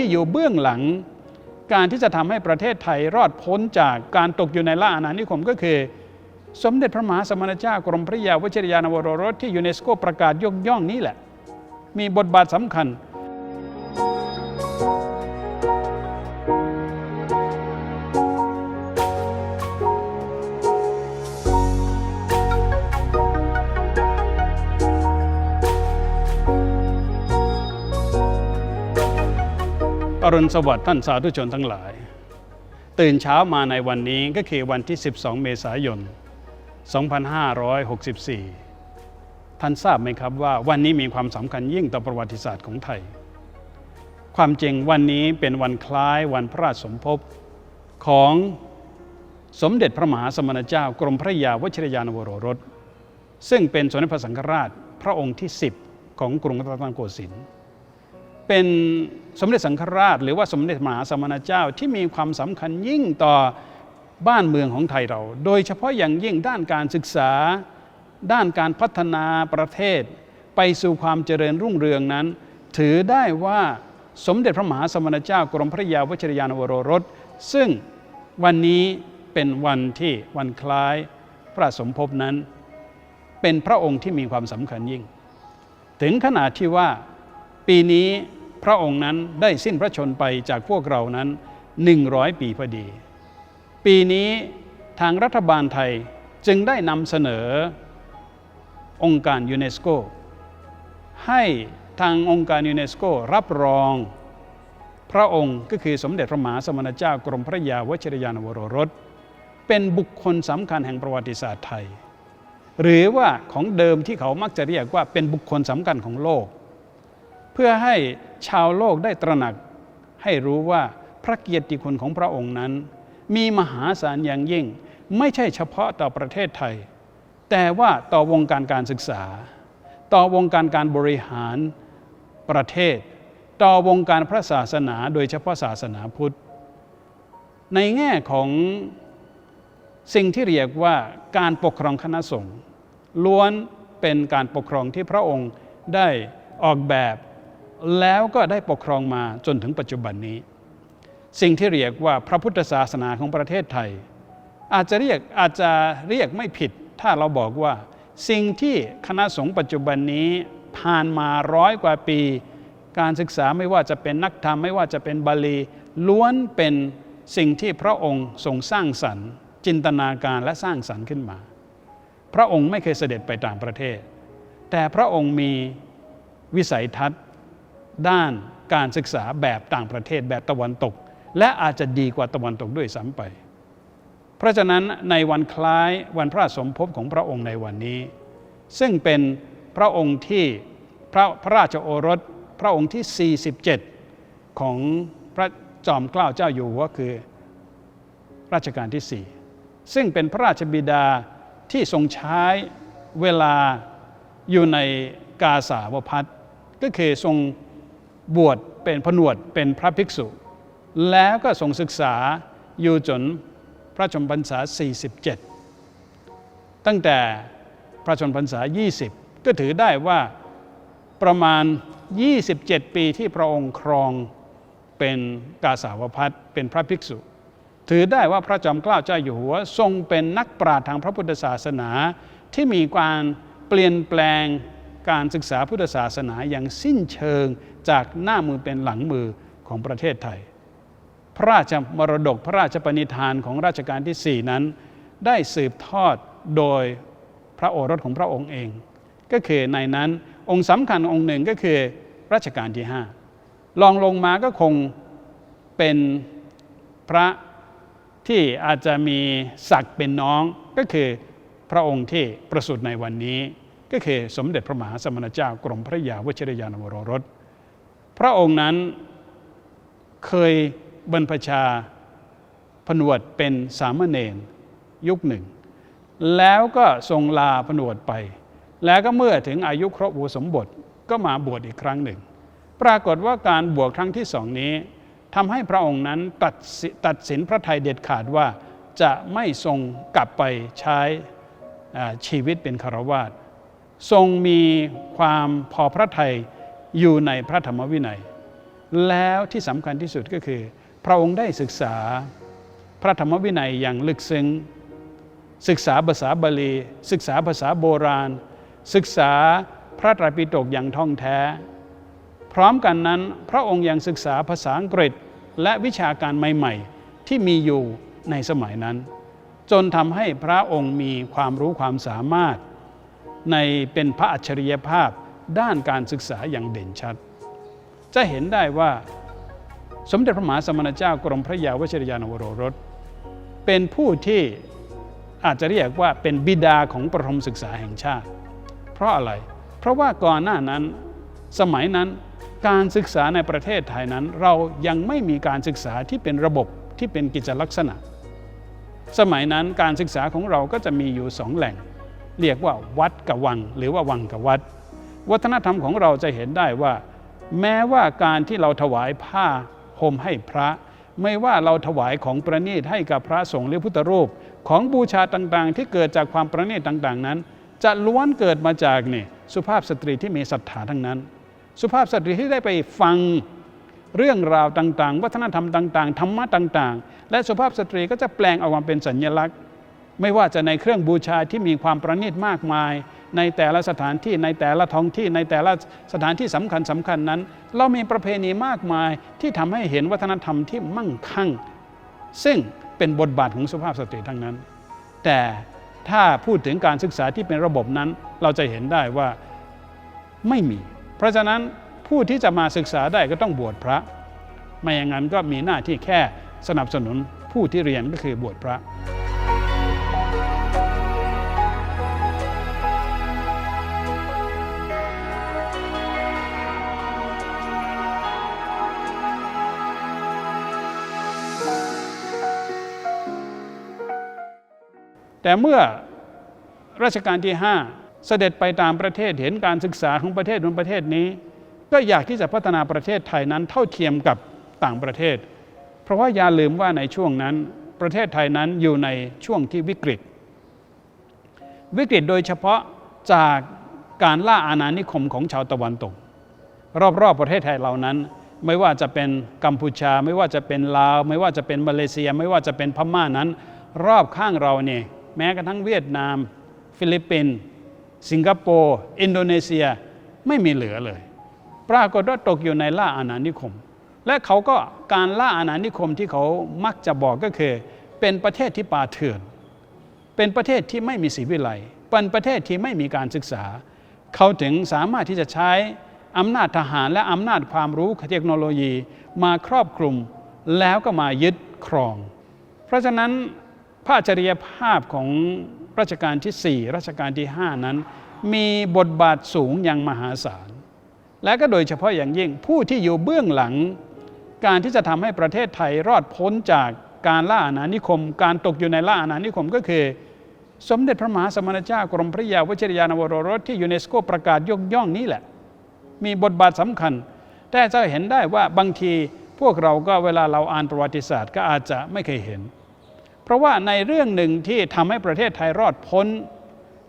ที่อยู่เบื้องหลัง การที่จะทำให้ประเทศไทยรอดพ้นจากการตกอยู่ในล่าอาณานิคมก็คือ สมเด็จพระมหาสมณเจ้ากรมพระยาวชิรยานวโรรสที่ยูเนสโกประกาศยกย่องนี้แหละ มีบทบาทสำคัญ รุณสวัสดิ์ท่านสาธุชนทั้งหลาย ตื่นเช้ามาในวันนี้ก็คือวันที่ 12 เมษายน 2564 ท่านทราบไหมครับว่าวันนี้มีความสำคัญยิ่งต่อประวัติศาสตร์ของไทย ความจริงวันนี้เป็นวันคล้ายวันพระราชสมภพของสมเด็จพระมหาสมณเจ้ากรมพระยาวชิรยานวโรรส ซึ่งเป็นสมเด็จพระสังฆราชพระองค์ที่ 10 ของกรุงรัตนโกสินทร์เป็นสมเด็จสังฆราช หรือว่าสมเด็จมหาสมณเจ้าที่มีความสำคัญยิ่งต่อบ้านเมืองของไทยเรา โดยเฉพาะอย่างยิ่งด้านการศึกษา ด้านการพัฒนาประเทศ ไปสู่ความเจริญรุ่งเรืองนั้น ถือได้ว่าสมเด็จพระมหาสมณเจ้ากรมพระยาวชิรยานวโรรส ซึ่งวันนี้เป็นวันที่วันคล้ายพระสมภพนั้น เป็นพระองค์ที่มีความสำคัญยิ่ง ถึงขนาดที่ว่าปีนี้ พระองค์นั้นได้สิ้นพระชนไปจากพวกเรานั้น 100 ปีพอดี ปีนี้ทางรัฐบาลไทยจึงได้นำเสนอองค์การยูเนสโกให้ทางองค์การยูเนสโกรับรองพระองค์ก็คือสมเด็จพระมหาสมณเจ้ากรมพระยาวชิรยานวโรรส เป็นบุคคลสำคัญแห่งประวัติศาสตร์ไทย หรือว่าของเดิมที่เขามักจะเรียกว่าเป็นบุคคลสำคัญของโลก พื่อให้ชาวโลกได้ตระหนัก ให้รู้ว่าพระเกียรติคุณของพระองค์นั้น มีมหาศาลอย่างยิ่ง ไม่ใช่เฉพาะต่อประเทศไทย แต่ว่าต่อวงการการศึกษา ต่อวงการการบริหารประเทศ ต่อวงการพระศาสนาโดยเฉพาะศาสนาพุทธ ในแง่ของสิ่งที่เรียกว่าการปกครองคณะสงฆ์ล้วนเป็นการปกครองที่พระองค์ได้ออกแบบ แล้วก็ได้ปกครองมาจนถึงปัจจุบันนี้ สิ่งที่เรียกว่าพระพุทธศาสนาของประเทศไทย อาจจะเรียกอาจจะเรียกไม่ผิด ถ้าเราบอกว่า สิ่งที่คณะสงฆ์ปัจจุบันนี้ผ่านมาร้อยกว่าปี การศึกษาไม่ว่าจะเป็นนักธรรมไม่ว่าจะเป็นบาลี ล้วนเป็นสิ่งที่พระองค์ทรงสร้างสรรค์ จินตนาการและสร้างสรรค์ขึ้นมา พระองค์ไม่เคยเสด็จไปต่างประเทศ แต่พระองค์มีวิสัยทัศน์ ด้านการศึกษาแบบต่างประเทศแบบตะวันตก และอาจจะดีกว่าตะวันตกด้วยซ้ำไป เพราะฉะนั้นในวันคล้ายวันพระสมภพของพระองค์ในวันนี้ ซึ่งเป็นพระองค์ที่พระพระราชโอรสพระองค์ที่ 47 ของพระจอมเกล้าเจ้าอยู่หัวคือรัชกาลที่ 4 ซึ่งเป็นพระราชบิดาที่ทรงใช้เวลาอยู่ในกาสาวพัฒก็คือทรง บวชเป็นผนวดเป็นพระภิกษุ แล้วก็ทรงศึกษาอยู่จนพระชนมพรรษา 47 ตั้งแต่พระชนมพรรษา 20 ก็ถือได้ว่าประมาณ 27 ปีที่พระองค์ครองเป็นกาสาวพัฒเป็นพระภิกษุ ถือได้ว่าพระจอมเกล้าเจ้าอยู่หัวทรงเป็นนักปราชญ์ทางพระพุทธศาสนาที่มีการเปลี่ยนแปลงการศึกษาพุทธศาสนาอย่างสิ้นเชิง จากหน้ามือเป็นหลังมือของประเทศไทย พระราชมรดกพระราชปณิธานของรัชกาลที่ 4 นั้น ได้สืบทอดโดยพระโอรสของพระองค์เอง ก็คือในนั้นองค์สำคัญองค์หนึ่งก็คือรัชกาลที่ 5 ลองลงมาก็คงเป็นพระที่อาจจะมีศักดิ์เป็นน้องก็คือพระองค์ที่ประสูติในวันนี้ ก็คือสมเด็จพระมหาสมณเจ้ากรมพระยาวชิรยานวโรรส พระองค์นั้นเคยบรรพชาผนวดเป็นสามเณรยุคหนึ่ง แล้วก็ทรงลาผนวดไป แล้วก็เมื่อถึงอายุครบอุสมบทก็มาบวชอีกครั้งหนึ่ง ปรากฏว่าการบวชครั้งที่สองนี้ทำให้พระองค์นั้นตัดสิตัดสินพระไทยเด็ดขาดว่าจะไม่ทรงกลับไปใช้ชีวิตเป็นคารวาสทรงมีความพอพระทัย อยู่ในพระธรรมวินัย แล้วที่สำคัญที่สุดก็คือ พระองค์ได้ศึกษาพระธรรมวินัยอย่างลึกซึ้งศึกษาภาษาบาลี ศึกษาภาษาโบราณ ศึกษาพระไตรปิฎกอย่างท่องแท้ พร้อมกันนั้นพระองค์ยังศึกษาภาษาอังกฤษและวิชาการใหม่ ๆ ที่มีอยู่ในสมัยนั้น จนทำให้พระองค์มีความรู้ความสามารถ ในเป็นพระอัจฉริยภาพ ด้านการศึกษาอย่างเด่นชัด จะเห็นได้ว่าสมเด็จพระมหาสมณเจ้ากรมพระยาวชิรยานวโรรส เป็นผู้ที่อาจจะเรียกว่าเป็นบิดาของประถมศึกษาแห่งชาติ เพราะอะไร เพราะว่าก่อนหน้านั้นสมัยนั้นการศึกษาในประเทศไทยนั้น เรายังไม่มีการศึกษาที่เป็นระบบที่เป็นกิจลักษณะ สมัยนั้นการศึกษาของเราก็จะมีอยู่สองแหล่ง เรียกว่าวัดกับวัง หรือว่าวังกับวัด วัฒนธรรมของเราจะเห็นได้ว่า แม้ว่าการที่เราถวายผ้าห่มให้พระ ไม่ว่าเราถวายของประณีตให้กับพระสงฆ์หรือพุทธรูป ของบูชาต่างๆ ที่เกิดจากความประณีตต่างๆนั้น จะล้วนเกิดมาจากนี่สุภาพสตรีที่มีศรัทธาทั้งนั้น สุภาพสตรีที่ได้ไปฟังเรื่องราวต่างๆ วัฒนธรรมต่างๆธรรมะต่างๆ และสุภาพสตรีก็จะแปลงออกมาเป็นสัญลักษณ์ ไม่ว่าจะในเครื่องบูชาที่มีความประณีตมากมาย ในแต่ละสถานที่ในแต่ละท้องที่ในแต่ละสถานที่สำคัญสำคัญนั้น เรามีประเพณีมากมายที่ทำให้เห็นวัฒนธรรมที่มั่งคั่ง ซึ่งเป็นบทบาทของสุภาพสตรีทั้งนั้น แต่ถ้าพูดถึงการศึกษาที่เป็นระบบนั้น เราจะเห็นได้ว่าไม่มี เพราะฉะนั้นผู้ที่จะมาศึกษาได้ก็ต้องบวชพระ ไม่อย่างนั้นก็มีหน้าที่แค่สนับสนุนผู้ที่เรียนก็คือบวชพระ แต่เมื่อรัชกาลที่ 5 เสด็จไปตามประเทศเห็นการศึกษาของประเทศนู้นประเทศนี้ ก็อยากที่จะพัฒนาประเทศไทยนั้นเท่าเทียมกับต่างประเทศ เพราะว่าอย่าลืมว่าในช่วงนั้นประเทศไทยนั้นอยู่ในช่วงที่วิกฤต วิกฤตโดยเฉพาะจากการล่าอาณานิคมของชาวตะวันตก รอบๆประเทศไทยเหล่านั้น ไม่ว่าจะเป็นกัมพูชา ไม่ว่าจะเป็นลาว ไม่ว่าจะเป็นมาเลเซีย ไม่ว่าจะเป็นพม่านั้น รอบข้างเราเนี่ย แม้กระทั่งเวียดนาม ฟิลิปปินส์สิงคโปร์อินโดนีเซียไม่มีเหลือเลย ปรากฏว่าตกอยู่ในล่าอาณานิคม และเขาก็การล่าอาณานิคมที่เขามักจะบอกก็คือ เป็นประเทศที่ป่าเถื่อน เป็นประเทศที่ไม่มีศีวิไลเป็นประเทศที่ไม่มีการศึกษา เขาถึงสามารถที่จะใช้อำนาจทหารและอำนาจความรู้เทคโนโลยีมาครอบคลุมแล้วก็มายึดครอง เพราะฉะนั้น ระอัจฉริยภาพของรัชกาลที่ 4 รัชกาลที่ 5 นั้น มีบทบาทสูงอย่างมหาศาล และก็โดยเฉพาะอย่างยิ่งผู้ที่อยู่เบื้องหลัง การที่จะทำให้ประเทศไทยรอดพ้นจากการล่าอาณานิคม การตกอยู่ในล่าอาณานิคมก็คือสมเด็จพระมหาสมณเจ้ากรมพระยาวชิรยานวโรรสที่ยูเนสโกประกาศยกย่องนี้แหละ มีบทบาทสำคัญ แต่จะเห็นได้ว่าบางทีพวกเราก็เวลาเราอ่านประวัติศาสตร์ก็อาจจะไม่เคยเห็น ราะว่าในเรื่องหนึ่งที่ทำให้ประเทศไทยรอดพ้น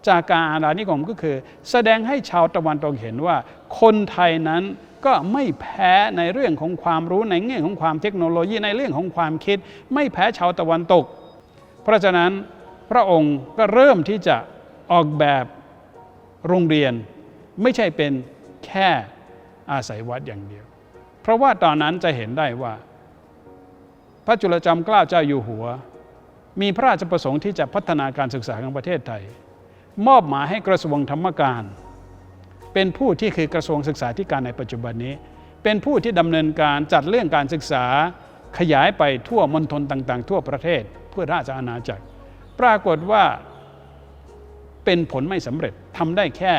จากการอาณานิคมก็คือ แสดงให้ชาวตะวันตกเห็นว่า คนไทยนั้นก็ไม่แพ้ในเรื่องของความรู้ในแง่องของความเทคโนโลยีในเรื่องของความคิด ไม่แพ้ชาวตะวันตก เพราะฉะนั้นพระองค์ก็เริ่มที่จะออกแบบโรงเรียน ไม่ใช่เป็นแค่อาศัยวัดอย่างเดียว เพราะว่าตอนนั้นจะเห็นได้ว่า พระจุลจอมเกล้าเจ้าอยู่หัว มีพระราชประสงค์ที่จะพัฒนาการศึกษาของประเทศไทย มอบหมายให้กระทรวงธรรมการ เป็นผู้ที่คือกระทรวงศึกษาธิการในปัจจุบันนี้ เป็นผู้ที่ดำเนินการจัดเรื่องการศึกษา ขยายไปทั่วมณฑลต่างๆ ทั่วประเทศเพื่อราชอาณาจักร ปรากฏว่าเป็นผลไม่สำเร็จทำได้แค่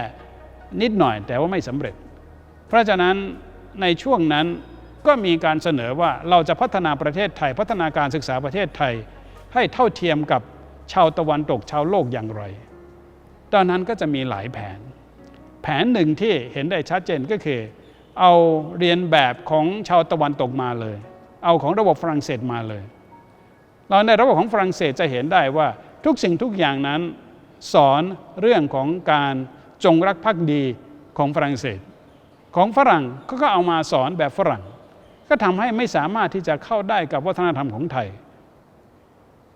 นิดหน่อยแต่ว่าไม่สำเร็จ เพราะฉะนั้นในช่วงนั้นก็มีการเสนอว่าเราจะพัฒนาประเทศไทย พัฒนาการศึกษาประเทศไทย ให้เท่าเทียมกับชาวตะวันตกชาวโลกอย่างไรตอนนั้นก็จะมีหลายแผน แผนหนึ่งที่เห็นได้ชัดเจนก็คือ เอาเรียนแบบของชาวตะวันตกมาเลย เอาของระบบฝรั่งเศสมาเลย เราในระบบของฝรั่งเศสจะเห็นได้ว่าทุกสิ่งทุกอย่างนั้น สอนเรื่องของการจงรักภักดีของฝรั่งเศส ของฝรั่งก็เอามาสอนแบบฝรั่ง ก็ทำให้ไม่สามารถที่จะเข้าได้กับวัฒนธรรมของไทย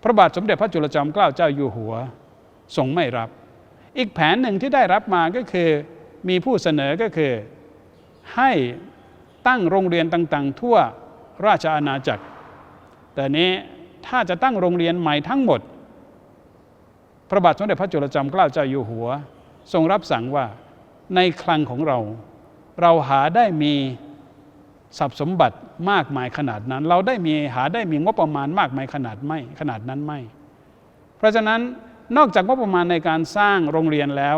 ระบาทสมเด็จพระจุลจอมเกล้าเจ้าอยู่หัวทรงไม่รับ อีกแผนหนึ่งที่ได้รับมาก็คือมีผู้เสนอก็คือให้ตั้งโรงเรียนต่าง ๆ ทั่วราชอาณาจักร แต่นี้ถ้าจะตั้งโรงเรียนใหม่ทั้งหมด พระบาทสมเด็จพระจุลจอมเกล้าเจ้าอยู่หัว ทรงรับสั่งว่าในคลังของเรา เราหาได้มี ทรัพย์สมบัติมากมายขนาดนั้น เราได้มีหาได้มีงบประมาณมากมายขนาดไม่ขนาดนั้นไม่ เพราะฉะนั้นนอกจากงบประมาณในการสร้างโรงเรียนแล้ว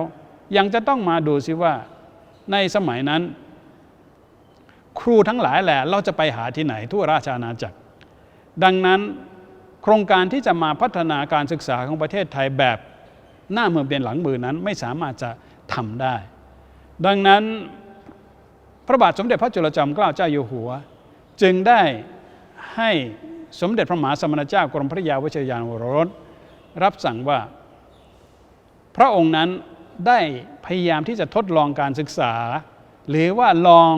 ยังจะต้องมาดูซิว่าในสมัยนั้น ครูทั้งหลายแหละเราจะไปหาที่ไหนทั่วราชอาณาจักร ดังนั้นโครงการที่จะมาพัฒนาการศึกษาของประเทศไทยแบบหน้ามือเป็นหลังมือนั้นไม่สามารถจะทำได้ ดังนั้น พระบาทสมเด็จพระจุลจอมเกล้าเจ้าอยู่หัว จึงได้ให้สมเด็จพระมหาสมณเจ้ากรมพระยาวชิรยานวรรสรับสั่งว่า พระองค์นั้นได้พยายามที่จะทดลองการศึกษา หรือว่าลอง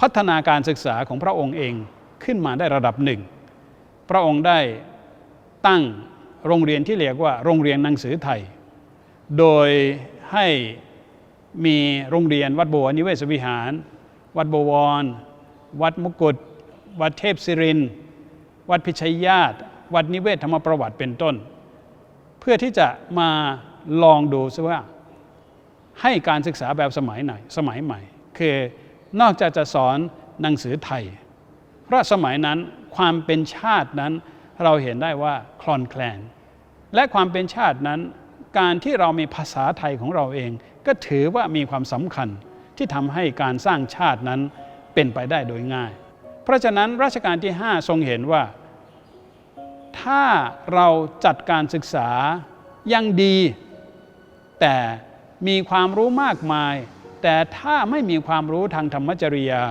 พัฒนาการศึกษาของพระองค์เองขึ้นมาได้ระดับหนึ่ง พระองค์ได้ตั้งโรงเรียนที่เรียกว่าโรงเรียนหนังสือไทย โดยให้ มีโรงเรียนวัดบัวนิเวศวิหาร วัดบวร วัดมกุฎวัดเทพศิริน วัดพิชัยญาติ วัดนิเวศธรรมประวัติเป็นต้น เพื่อที่จะมาลองดูซิว่า ให้การศึกษาแบบสมัยไหนสมัยใหม่ คือนอกจากจะสอนหนังสือไทย เพราะสมัยนั้นความเป็นชาตินั้นเราเห็นได้ว่าคลอนแคลน และความเป็นชาตินั้น การที่เรามีภาษาไทยของเราเอง ก็ถือว่ามีความสำคัญที่ทำให้การสร้างชาตินั้นเป็นไปได้โดยง่าย เพราะฉะนั้นรัชกาลที่ 5 ทรงเห็นว่า ถ้าเราจัดการศึกษายังดี แต่มีความรู้มากมาย แต่ถ้าไม่มีความรู้ทางธรรมจริยา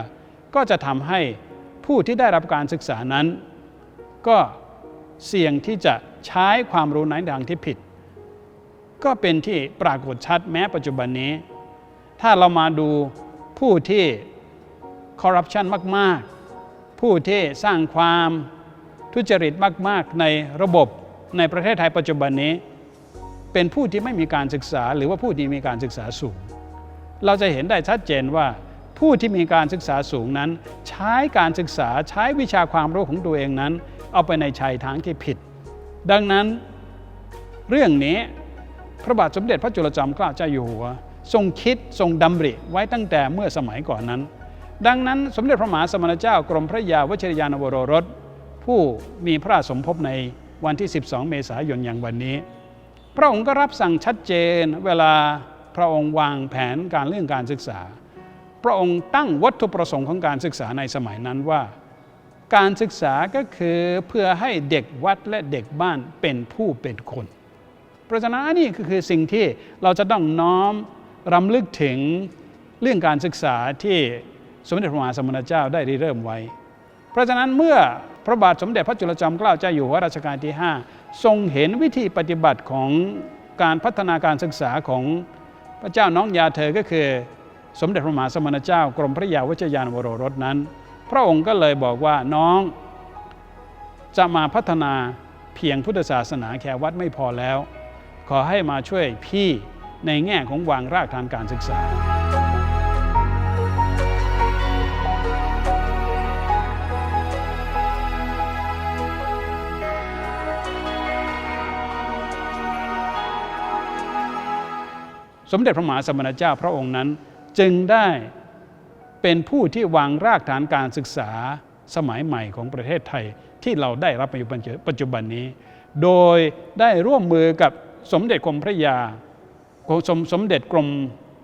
ก็จะทำให้ผู้ที่ได้รับการศึกษานั้น ก็เสี่ยงที่จะใช้ความรู้ในทางที่ผิด ก็เป็นที่ปรากฏชัดแม้ปัจจุบันนี้ ถ้าเรามาดูผู้ที่คอร์รัปชันมาก ๆ ผู้ที่สร้างความทุจริตมาก ๆ ในระบบในประเทศไทยปัจจุบันนี้ เป็นผู้ที่ไม่มีการศึกษา หรือว่าผู้ที่มีการศึกษาสูง เราจะเห็นได้ชัดเจนว่าผู้ที่มีการศึกษาสูงนั้น ใช้การศึกษาใช้วิชาความรู้ของตัวเองนั้น เอาไปในชัยทางที่ผิด ดังนั้น เรื่องนี้ พระบาทสมเด็จพระจุลจอมเกล้าเจ้าอยู่หัว ทรงคิดทรงดำริไว้ตั้งแต่เมื่อสมัยก่อนนั้น ดังนั้นสมเด็จพระมหาสมณเจ้ากรมพระยาวชิรยานวโรรส ผู้มีพระราชสมภพในวันที่ 12 เมษายนอย่างวันนี้ พระองค์ก็รับสั่งชัดเจนเวลาพระองค์วางแผนการเรื่องการศึกษา พระองค์ตั้งวัตถุประสงค์ของการศึกษาในสมัยนั้นว่า การศึกษาก็คือเพื่อให้เด็กวัดและเด็กบ้านเป็นผู้เป็นคน เพราะฉะนั้นนนี้ก็คือสิ่งที่เราจะต้องน้อมรำลึกถึงเรื่องการศึกษาที่สมเด็จพระมหาสมณเจ้าได้ริเริ่มไว้ เพราะฉะนั้นเมื่อพระบาทสมเด็จพระจุลจอมเกล้าเจ้าอยู่หัวรัชกาลที่ 5 ทรงเห็นวิธีปฏิบัติของการพัฒนาการศึกษาของพระเจ้าน้องยาเธอก็คือ สมเด็จพระมหาสมณเจ้ากรมพระยาวชยานวโรรสนั้น พระองค์ก็เลยบอกว่าน้องจะมาพัฒนาเพียงพุทธศาสนาแค่วัดไม่พอแล้ว ขอให้มาช่วยพี่ในแง่ของวางรากฐานการศึกษา สมเด็จพระมหาสมณเจ้าพระองค์นั้นจึงได้เป็นผู้ที่วางรากฐานการศึกษาสมัยใหม่ของประเทศไทยที่เราได้รับในปัจจุบันนี้ โดยได้ร่วมมือกับ สมเด็จกรมพระยาสมสมเด็จกรม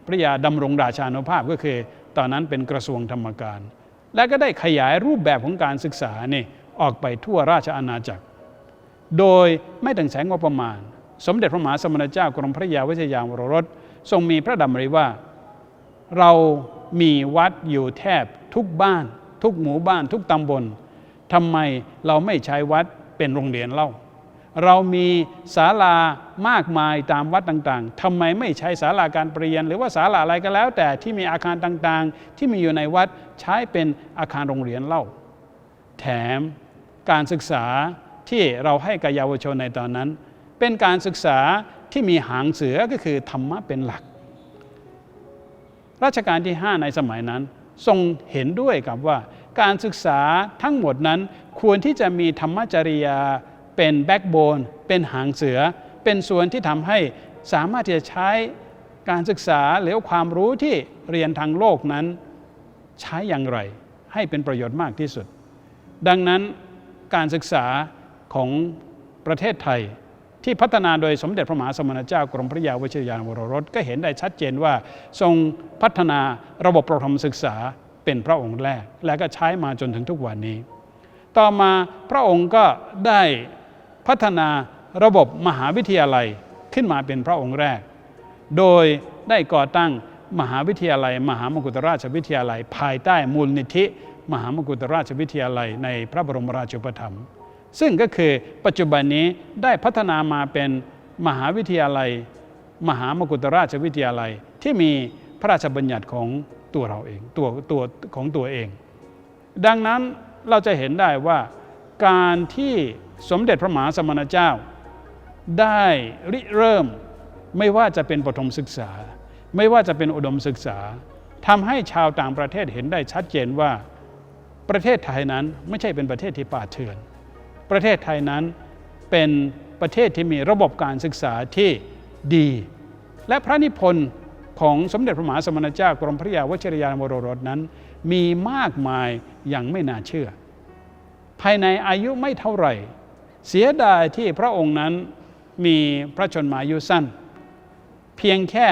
พระยาดำรงราชานุภาพก็คือตอนนั้นเป็นกระทรวงธรรมการ และก็ได้ขยายรูปแบบของการศึกษานี่ออกไปทั่วราชอาณาจักร โดยไม่ต้องแสงงบประมาณ สมเด็จพระมหาสมณเจ้ากรมพระยาวิทยาวรรสทรงมีพระดำริว่า เรามีวัดอยู่แทบทุกบ้าน ทุกหมู่บ้าน ทุกตำบลทำไมเราไม่ใช้วัดเป็นโรงเรียนเล่า เรามีศาลามากมายตามวัดต่างๆทำไมไม่ใช้ศาลาการประเรียน หรือว่าศาลาอะไรก็แล้ว แต่ที่มีอาคารต่างๆ ที่มีอยู่ในวัดใช้เป็นอาคารโรงเรียนเล่า แถมการศึกษาที่เราให้กับเยาวชนในตอนนั้น เป็นการศึกษาที่มีหางเสือก็คือธรรมะเป็นหลัก รัชกาลที่ 5 ในสมัยนั้น ทรงเห็นด้วยกับว่าการศึกษาทั้งหมดนั้นควรที่จะมีธรรมจริยา เป็นแบ็กโบนเป็นหางเสือ เป็นส่วนที่ทำให้สามารถที่จะใช้การศึกษาหรือความรู้ที่เรียนทางโลกนั้นใช้อย่างไร ให้เป็นประโยชน์มากที่สุด ดังนั้นการศึกษาของประเทศไทยที่พัฒนาโดยสมเด็จพระมหาสมณเจ้ากรมพระยาวชิรยานวรรสก็เห็นได้ชัดเจนว่า ทรงพัฒนาระบบประถมศึกษาเป็นพระองค์แรก และก็ใช้มาจนถึงทุกวันนี้ ต่อมาพระองค์ก็ได้ พัฒนาระบบมหาวิทยาลัยขึ้นมาเป็นพระองค์แรก โดยได้ก่อตั้งมหาวิทยาลัย มหามกุฏราชวิทยาลัย ภายใต้มูลนิธิ มหามกุฏราชวิทยาลัยในพระบรมราชูปถัมภ์ซึ่งก็คือปัจจุบันนี้ได้พัฒนามาเป็นมหาวิทยาลัย มหามกุฏราชวิทยาลัยที่มีพระราชบัญญัติของตัวเราเองตัวตัวของตัวเอง ดังนั้นเราจะเห็นได้ว่าการที่ สมเด็จพระมหาสมณเจ้า ได้ริเริ่มไม่ว่าจะเป็นปฐมศึกษา ไม่ว่าจะเป็นอุดมศึกษาทำให้ชาวต่างประเทศเห็นได้ชัดเจนว่า ประเทศไทยนั้นไม่ใช่เป็นประเทศที่ป่าเถื่อน ประเทศไทยนั้นเป็นประเทศที่มีระบบการศึกษาที่ดี และพระนิพนธ์ของสมเด็จพระมหาสมณเจ้ากรมพระยาวชิรยานวโรรสนั้น มีมากมายอย่างไม่น่าเชื่อ ภายในอายุไม่เท่าไหร่ เสียดายที่พระองค์นั้นมีพระชนมายุสั้น เพียงแค่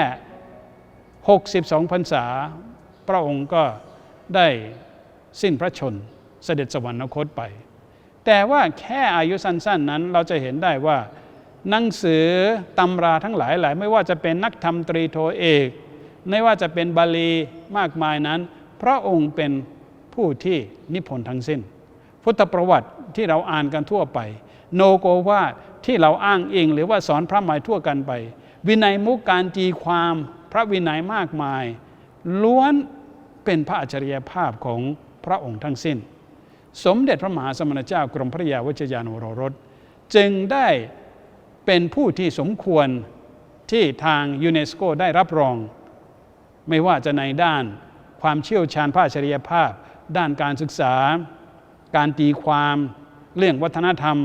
62พรรษา พระองค์ก็ได้สิ้นพระชนเสด็จสวรรคตไป แต่ว่าแค่อายุสั้น ๆนั้นเราจะเห็นได้ว่า หนังสือตำราทั้งหลายหลายไม่ว่าจะเป็นนักธรรมตรีโทเอกไม่ว่าจะเป็นบาลีมากมายนั้น พระองค์เป็นผู้ที่นิพนธ์ทั้งสิ้น พุทธประวัติที่เราอ่านกันทั่วไป โนโกวาทที่เราอ้างอิงหรือว่าสอนพระหมายทั่วกันไป วินัยมุกการจีความพระวินัยมากมาย ล้วนเป็นพระอัจฉริยภาพของพระองค์ทั้งสิ้น สมเด็จพระมหาสมณเจ้ากรมพระยาวชยานวโรรส จึงได้เป็นผู้ที่สมควรที่ทางยูเนสโกได้รับรอง ไม่ว่าจะในด้านความเชี่ยวชาญภาชริยภาพ ด้านการศึกษา การตีความ เรื่องวัฒนธรรม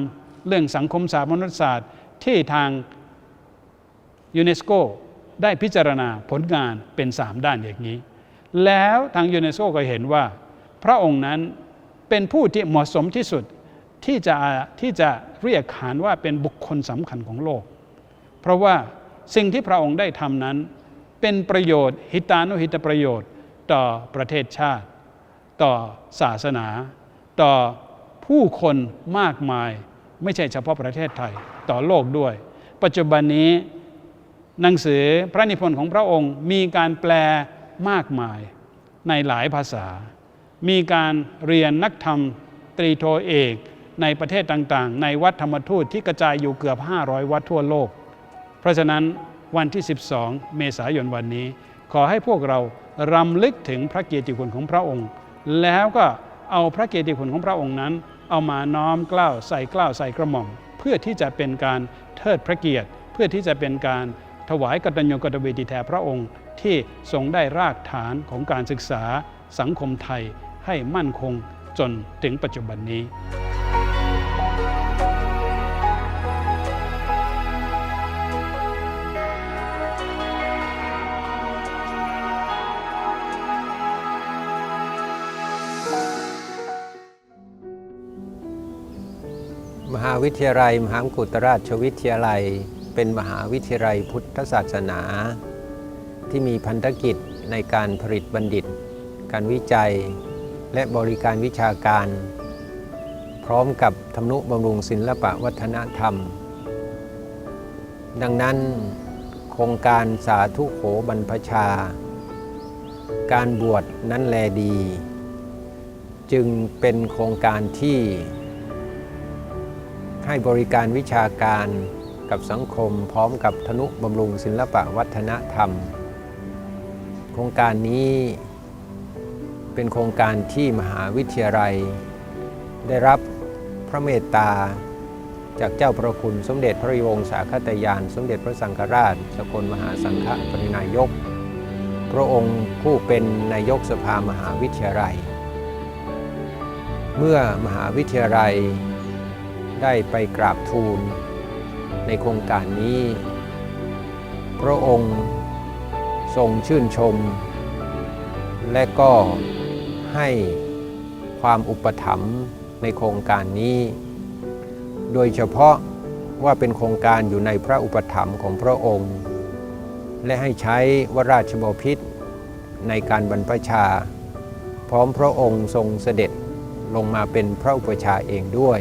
เรื่องสังคมศาสตร์มนุษยศาสตร์ที่ทางยูเนสโกได้พิจารณาผลงานเป็นสามด้านอย่างนี้ แล้วทางยูเนสโกก็เห็นว่า พระองค์นั้นเป็นผู้ที่เหมาะสมที่สุดที่จะที่จะเรียกขานว่าเป็นบุคคลสำคัญของโลก เพราะว่าสิ่งที่พระองค์ได้ทำนั้น เป็นประโยชน์ หิตานุหิตประโยชน์ ต่อประเทศชาติ ต่อศาสนา ต่อผู้คนมากมาย ไม่ใช่เฉพาะประเทศไทยต่อโลกด้วย ปัจจุบันนี้หนังสือพระนิพนธ์ของพระองค์มีการแปลมากมายในหลายภาษา มีการเรียนนักธรรมตรีโทเอกในประเทศต่างๆ ในวัดธรรมทูตที่กระจายอยู่เกือบ 500 วัดทั่วโลก เพราะฉะนั้นวันที่ 12 เมษายนวันนี้ ขอให้พวกเรารำลึกถึงพระเกียรติคุณของพระองค์ แล้วก็เอาพระเกียรติคุณของพระองค์นั้น เอามาน้อมกล้าวใส่กล้าวใส่กระหม่อม เพื่อที่จะเป็นการเทิดพระเกียรติ เพื่อที่จะเป็นการถวายกตัญญูกตเวทีแด่พระองค์ ที่ทรงได้รากฐานของการศึกษาสังคมไทยให้มั่นคงจนถึงปัจจุบันนี้ มหาวิทยาลัย มหากุฏราชวิทยาลัย เป็นมหาวิทยาลัยพุทธศาสนา ที่มีพันธกิจในการผลิตบัณฑิต การวิจัย และบริการวิชาการ พร้อมกับทำนุบำรุงศิลปะวัฒนธรรม ดังนั้น โครงการสาธุโขบรรพชา การบวชนั้นแลดี จึงเป็นโครงการที่ ให้บริการวิชาการกับสังคมพร้อมกับธนุบำรุงศิลปะวัฒนธรรม โครงการนี้เป็นโครงการที่มหาวิทยาลัย ได้รับพระเมตตา จากเจ้าประคุณสมเด็จพระวงศาคตยาน สมเด็จพระสังฆราช สกลมหาสังฆปรินายก พระองค์ผู้เป็นนายกสภามหาวิทยาลัย เมื่อมหาวิทยาลัย ได้ไปกราบทูล ในโครงการนี้ พระองค์ทรงชื่นชม และก็ให้ความอุปถัมภ์ในโครงการนี้ โดยเฉพาะว่าเป็นโครงการอยู่ในพระอุปถัมภ์ของพระองค์ และให้ใช้วราชบพิษในการบรรพชา พร้อมพระองค์ทรงเสด็จลงมาเป็นพระอุปชาเองด้วย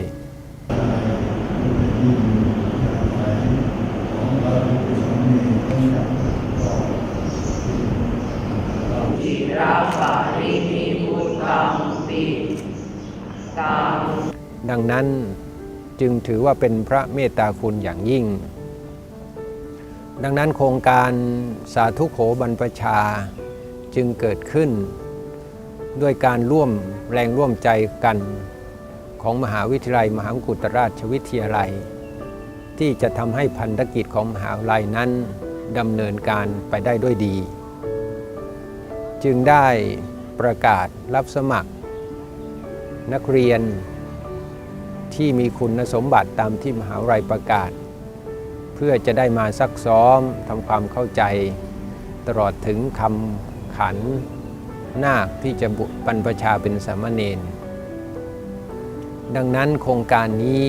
ดั งนั้นจึงถือว่าเป็นพระเมตตาคุณอย่างยิ่ง ดังนั้นโครงการสาธุโขบรรพชาจึงเกิดขึ้น ด้วยการร่วมแรงร่วมใจกันของมหาวิทยาลัย มหาวิทยาลัยชวิทยาลัย ที่จะทำให้พันธกิจของมหาวิทยาลัยนั้นดำเนินการไปได้ด้วยดี จึงได้ประกาศรับสมัคร นักเรียน ที่มีคุณสมบัติตามที่มหาวิทยาลัยประกาศ เพื่อจะได้มาซักซ้อมทำความเข้าใจ ตลอดถึงคำขันนาคที่จะบุบรรพชาเป็นสามเณรดังนั้นโครงการนี้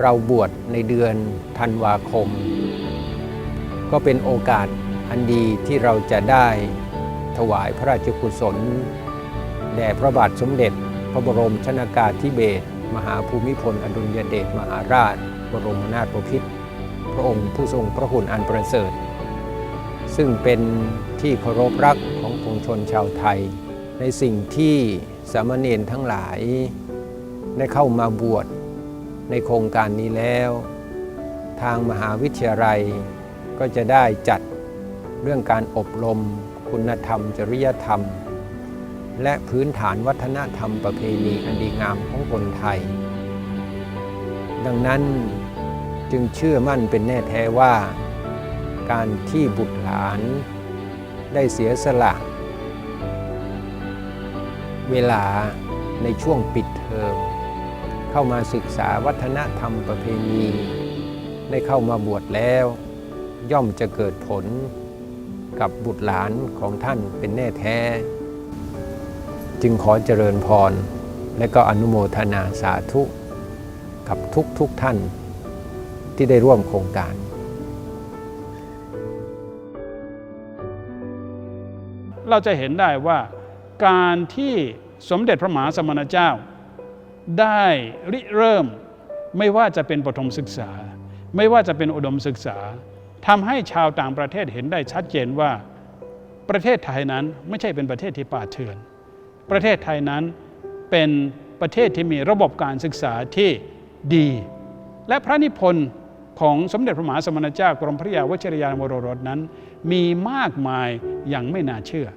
เราบวชในเดือนธันวาคม ก็เป็นโอกาสอันดีที่เราจะได้ถวายพระราชกุศล แด่พระบาทสมเด็จ พระบรมชนากาธิเบศรมหาภูมิพลอดุลยเดชมหาราช บรมนาถบพิตรพระองค์ผู้ทรงพระคุณอันประเสริฐ ซึ่งเป็นที่เคารพรักของปวงชนชาวไทย ในสิ่งที่สามเณรทั้งหลายได้เข้ามาบวชในโครงการนี้แล้ว ทางมหาวิทยาลัยก็จะได้จัดเรื่องการอบรม คุณธรรม จริยธรรม และพื้นฐานวัฒนธรรมประเพณีอันดีงามของคนไทย ดังนั้นจึงเชื่อมั่นเป็นแน่แท้ว่า การที่บุตรหลานได้เสียสละ เวลาในช่วงปิดเทอมเข้ามาศึกษาวัฒนธรรมประเพณีได้เข้ามาบวชแล้ว ย่อมจะเกิดผลกับบุตรหลานของท่านเป็นแน่แท้ จึงขอเจริญพร และก็อนุโมทนาสาธุ กับทุกทุกท่านที่ได้ร่วมโครงการเราจะเห็นได้ว่าการที่สมเด็จพระมหาสมณเจ้า ได้ริเริ่มไม่ว่าจะเป็นปฐมศึกษา ไม่ว่าจะเป็นอุดมศึกษาทำให้ชาวต่างประเทศเห็นได้ชัดเจนว่าประเทศไทยนั้นไม่ใช่เป็นประเทศที่ป่าเถื่อน ประเทศไทยนั้นเป็นประเทศที่มีระบบการศึกษาที่ดี และพระนิพนธ์ของสมเด็จพระมหาสมณเจ้ากรมพระยาวชิรยานวโรรสนั้น มีมากมายอย่างไม่น่าเชื่อ